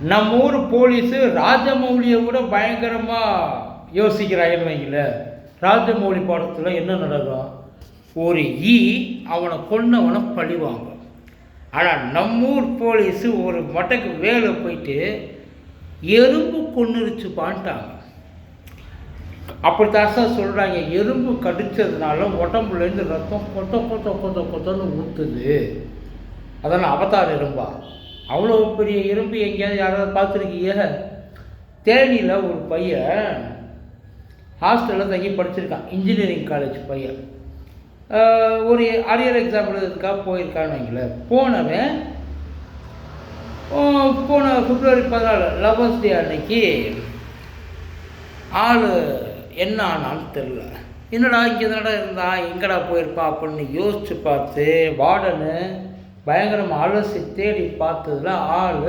நம்ம ஊர் போலீஸு ராஜமௌலியை விட பயங்கரமாக யோசிக்கிறாங்கன்னு வைங்கள. ராஜமௌலி படத்தில் என்ன நடக்கும் ஒரு ஈ அவனை கொன்னவனை பழிவாங்க ஆனால் நம்மூர் போலீஸு ஒரு மட்டைக்கு வேலை போயிட்டு எறும்பு கொன்னுருச்சு பான்ட்டாங்க அப்படித்தான் சார் சொல்கிறாங்க எறும்பு கடிச்சதுனால உடம்புலேருந்து ரத்தம் கொத்த கொத்த கொத்த கொத்தன்னு ஊற்றுது அதெல்லாம் அவதார் எறும்பா. அவ்வளோ பெரிய இரும்பு எங்கேயாவது யாராவது பார்த்துருக்கீங்க? தேனியில் ஒரு பையன் ஹாஸ்டலில் தங்கி படிச்சிருக்கான். இன்ஜினியரிங் காலேஜ் பையன். ஒரு அரியர் எக்ஸாம் எழுதுறதுக்காக போயிருக்கான்னு வைங்களேன். போனவன் போன பிப்ரவரி பதினாலு லவர்ஸ் டே அன்னைக்கு ஆள் என்ன ஆனான்னு தெரில என்னடா இங்கே தானடா இருந்தான் எங்கடா போயிருப்பான் அப்படின்னு யோசித்து பார்த்து வார்டனு பயங்கரமாக அலசி தேடி பார்த்ததுல ஆள்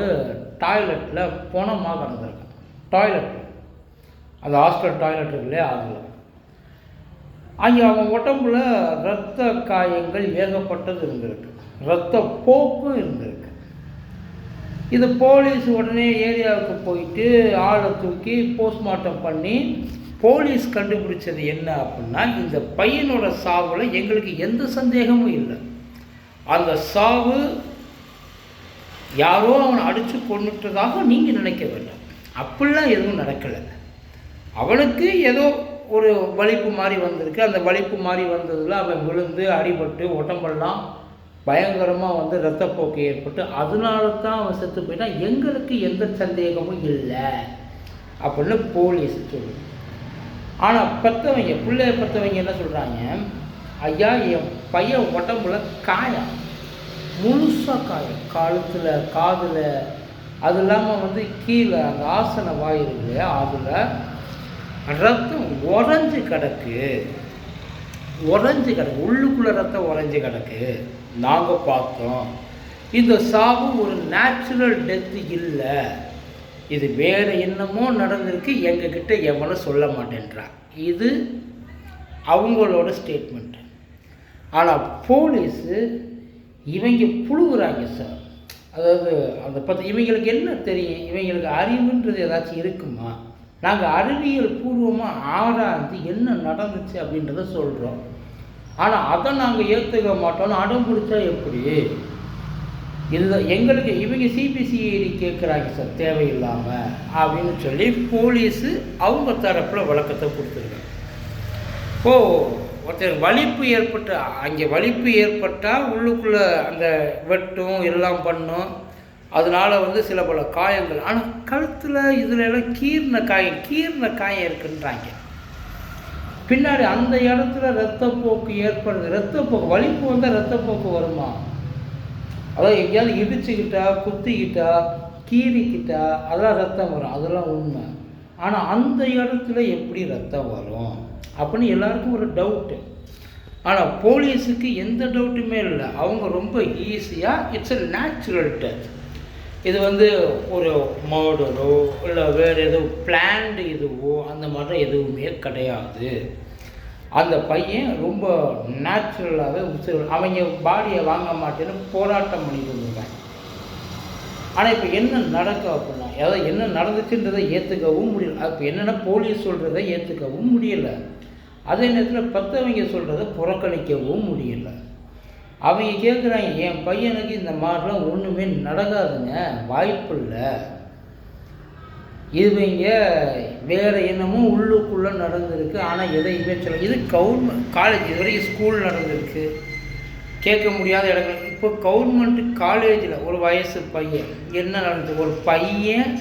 டாய்லெட்டில் பணமாக கிடந்திருக்கான் டாய்லெட். அந்த ஹாஸ்டல் டாய்லெட் இருக்கு இல்லையா அதில். அங்கே அவன் உடம்புல இரத்த காயங்கள் ஏகப்பட்டது இருந்திருக்கு. இரத்த போக்கும் இருந்திருக்கு. இது போலீஸ் உடனே ஏரியாவுக்கு போயிட்டு ஆளை தூக்கி போஸ்ட்மார்ட்டம் பண்ணி போலீஸ் கண்டுபிடிச்சது என்ன அப்படின்னா இந்த பையனோட சாவில் எங்களுக்கு எந்த சந்தேகமும் இல்லை. அந்த சாவு யாரோ அவனை அடித்து கொண்டுட்டதாக நீங்கள் நினைக்க வேண்டாம். அப்படிலாம் எதுவும் நடக்கலை. அவனுக்கு ஏதோ ஒரு வலிப்பு மாதிரி வந்திருக்கு. அந்த வலிப்பு மாதிரி வந்ததில் அவன் விழுந்து அடிபட்டு உடம்பெல்லாம் பயங்கரமாக வந்து ரத்தப்போக்கு ஏற்பட்டு அதனால தான் அவன் செத்து போயிட்டான் எங்களுக்கு எந்த சந்தேகமும் இல்லை அப்படின்னு போலீஸ் சொல்லு ஆனால் பெற்றவங்க பிள்ளைய பெற்றவங்க என்ன சொல்கிறாங்க ஐயா என் பையன் உடம்புல காயம். முழுசாக காயம். கழுத்தில் காதில் அது இல்லாமல் வந்து கீழே அந்த ஆசன வாய் இருக்கு அதில் ரத்தம் உறைஞ்சு கிடக்கு. உறைஞ்சு கிடக்கு. உள்ளுக்குள்ளே ரத்தம் உறைஞ்சு கிடக்கு. நாங்கள் பார்த்தோம். இந்த சாவு ஒரு நேச்சுரல் டெத்து இல்லை. இது வேறு என்னமோ நடந்திருக்கு. எங்ககிட்ட எவனும் சொல்ல மாட்டேன்றான். இது அவங்களோட ஸ்டேட்மெண்ட் ஆனால் போலீஸு இவங்க புழுகுறாங்க சார். அதாவது அந்த பத்து இவங்களுக்கு என்ன தெரியும்? இவங்களுக்கு அறிவுன்றது ஏதாச்சும் இருக்குமா? நாங்கள் அறிவியல் பூர்வமாக ஆராய்ந்து என்ன நடந்துச்சு அப்படின்றத சொல்கிறோம் ஆனால் அதை நாங்கள் ஏற்றுக்க மாட்டோம்னு அடம் பிடிச்சா எப்படி? இதுதான் எங்களுக்கு இவங்க சிபிசிஐடி கேட்குறாங்க சார் தேவையில்லாமல் அப்படின்னு சொல்லி போலீஸு அவங்க தரப்பில் விளக்கத்தை கொடுத்துருக்காங்க. ஓ ஒருத்தர் வலிப்பு ஏற்பட்டு அங்கே வலிப்பு ஏற்பட்டால் உள்ளுக்குள்ளே அந்த வெட்டும் எல்லாம் பண்ணும். அதனால வந்து சில பல காயங்கள். ஆனால் கழுத்தில் இதில் எல்லாம் கீர்ன காயம் கீர்ன காயம் இருக்குன்றாங்க. பின்னாடி அந்த இடத்துல ரத்தப்போக்கு ஏற்படுது. ரத்தப்போக்கு வலிப்பு வந்தால் ரத்தப்போக்கு வருமா? அதாவது எங்கேயாவது இடிச்சுக்கிட்டா குத்திக்கிட்டா கீறிக்கிட்டா அதெல்லாம் ரத்தம் வரும். அதெல்லாம் உண்மை. ஆனால் அந்த இடத்துல எப்படி ரத்தம் வரும்? அப்படின்னு எல்லாருக்கும் ஒரு டவுட்டு ஆனால் போலீஸுக்கு எந்த டவுட்டுமே இல்லை. அவங்க ரொம்ப ஈஸியாக இட்ஸ் அ நேச்சுரல் டெத் இது வந்து ஒரு மர்டரோ இல்லை வேறு ஏதோ பிளான்டு இதுவோ அந்த மாதிரி எதுவுமே கிடையாது. அந்த பையன் ரொம்ப நேச்சுரலாகவே உசுறு அவங்க பாடியை வாங்க மாட்டேன்னு போராட்டம் பண்ணிட்டு இருந்தாங்க ஆனால் இப்போ என்ன நடக்கும் அப்படின்னா அதாவது என்ன நடந்துச்சுன்றதை ஏற்றுக்கவும் முடியல. இப்போ என்னென்னா போலீஸ் சொல்கிறத ஏற்றுக்கவும் முடியல. அதே நேரத்தில் பத்தவங்க சொல்கிறத புறக்கணிக்கவும் முடியல. அவங்க கேட்குறாங்க என் பையனுக்கு இந்த மாதிரிலாம் ஒன்றுமே நடக்காதுங்க வாய்ப்பு இல்லை. இவங்க வேறு என்னமோ உள்ளுக்குள்ளே நடந்திருக்கு ஆனால் எதையுமே சொல்ல இது கவர்மெண்ட் காலேஜ் இது வரைக்கும் ஸ்கூல் நடந்திருக்கு. கேட்க முடியாத இடங்கள். இப்போ கவர்மெண்ட் காலேஜில் ஒரு வயசு பையன் என்ன நடந்தது ஒரு பையன்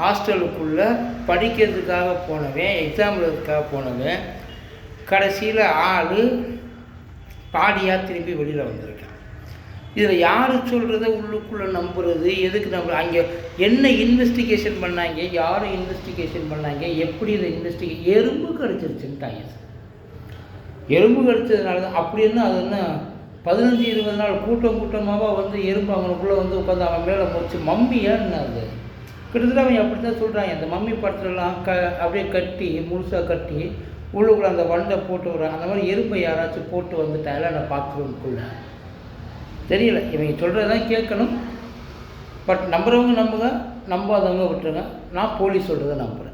ஹாஸ்டலுக்குள்ளே படிக்கிறதுக்காக போனவன் எக்ஸாம் எழுதுறதுக்காக போனவன் கடைசியில் ஆள் பாடியாக திரும்பி வெளியில் வந்திருக்கான். இதில் யார் சொல்கிறத உள்ளுக்குள்ளே நம்புறது? எதுக்கு நம்ப? அங்கே என்ன இன்வெஸ்டிகேஷன் பண்ணாங்க? யார் இன்வெஸ்டிகேஷன் பண்ணாங்க? எப்படி இதை இன்வெஸ்டிகே எறும்பு கடிச்சிருச்சுன்ட்டாங்க. சார் எறும்பு கடிச்சதுனால தான் அப்படி என்ன அது என்ன பதினஞ்சு இருபது நாள் கூட்டம் கூட்டமாக வந்து எறும்பு அவனுக்குள்ளே வந்து உட்காந்து அவன் மேலே முடிச்சு மம்மியான்னு அது. கிட்டத்தட்ட அவன் அப்படி தான் சொல்கிறாங்க அந்த மம்மி படத்துலலாம் க அப்படியே கட்டி முழுசாக கட்டி உள்ளுக்குள்ளே அந்த வண்டை போட்டு விடுறாங்க அந்த மாதிரி எறும்பை யாராச்சும் போட்டு வந்துட்டால நான் பாத்ரூம்குள்ளே தெரியல. இவங்க சொல்கிறது தான் கேட்கணும். பட் நம்புகிறவங்க நம்புங்க. நம்பாதவங்க விட்டுருங்க. நான் போலீஸ் சொல்கிறத நம்புகிறேன்